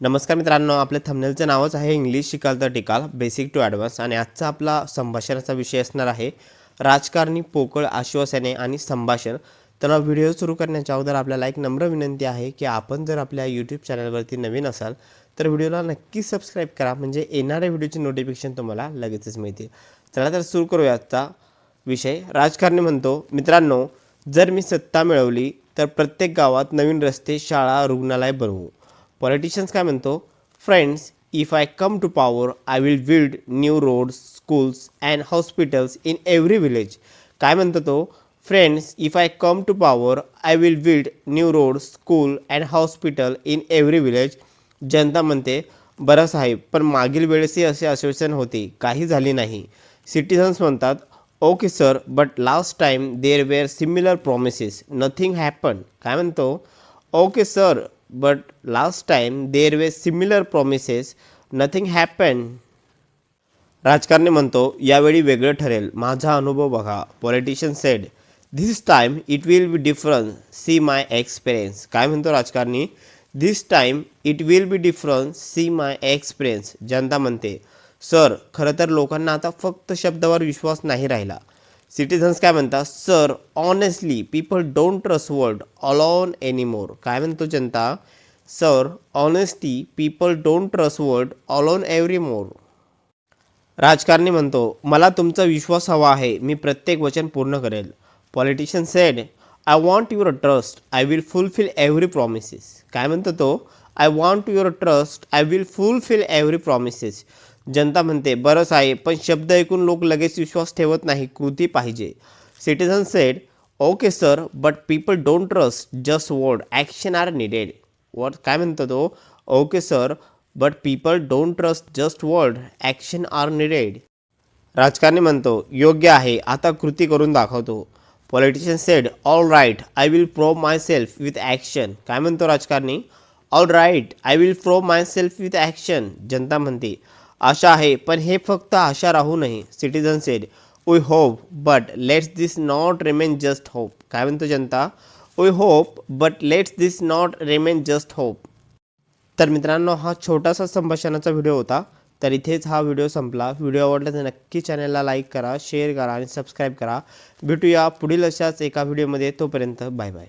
नमस्कार मित्रांनो आपल्या थंबनेलचं नावच आहे इंग्लिश शिकाल तर टिकाल बेसिक टू ॲडव्हान्स आणि आजचा आपला संभाषणाचा विषय असणार आहे राजकारणी पोकळ आश्वासने आणि संभाषण. तर व्हिडिओ सुरू करण्याच्या अगोदर आपल्याला एक नम्र विनंती आहे की आपण जर आपल्या यूट्यूब चॅनलवरती नवीन असाल तर व्हिडिओला नक्की सबस्क्राईब करा. म्हणजे येणाऱ्या व्हिडिओची नोटिफिकेशन तुम्हाला लगेचच मिळतील. चला तर सुरू करूया आजचा विषय. राजकारणी म्हणतो मित्रांनो जर मी सत्ता मिळवली तर प्रत्येक गावात नवीन रस्ते शाळा रुग्णालय बनवू. पॉलिटिशियन्स काय म्हणतो? Friends if I come to power I will build new roads schools and hospitals in every village काय म्हणतो तो? Friends if I come to power I will build new road school and hospital in every village जनता म्हणते बरं साहेब पण मागील वेळेसही असे आश्वासन होते. काही झाले नाही. सिटिझन्स म्हणतात okay sir but last time there were similar promises nothing happen काय म्हणतो? Okay sir but last time there were similar promises nothing happened. राजकारणी म्हणतो यावेळी वेगळं ठरेल. माझा अनुभव बघा. Politician said this time it will be difference see my experience काय म्हणतो राजकारणी? This time it will be difference see my experience जनता म्हणते सर खरं तर लोकांना आता फक्त शब्दावर विश्वास नाही राहिला. सिटीझन्स काय म्हणतात? Sir honestly people don't trust world alone anymore काय म्हणतो जनता? Sir honesty people don't trust world alone every more राजकारणी म्हणतो मला तुमचा विश्वास हवा आहे. मी प्रत्येक वचन पूर्ण करेल. Politician said I want your trust I will fulfil every promises काय म्हणतो तो? I want your trust I will fulfil every promises जनता म्हणते बरंच आहे पण शब्द ऐकून लोक लगेच विश्वास ठेवत नाही कृती पाहिजे. Citizen said okay sir but people don't trust just word action are needed word काय म्हणतो तो? Okay sir but people don't trust just word action are needed राजकारणी म्हणतो योग्य आहे आता कृती करून दाखवतो. Politician said all right I will prove myself with action काय म्हणतो राजकारणी? All right I will prove myself with action जनता म्हणते आशा आहे पण हे फक्त आशा राहू नये citizen said we hope but let's this not remain just hope काय म्हणतो जनता? We hope but let's this not remain just hope तर मित्रांनो हा छोटासा संभाषणाचा व्हिडिओ होता तर इथेच हा व्हिडिओ संपला. व्हिडिओ आवडला तर नक्की चॅनलला लाईक करा शेअर करा आणि सबस्क्राईब करा. भेटूया पुढील अशाच एका व्हिडिओमध्ये तोपर्यंत बाय बाय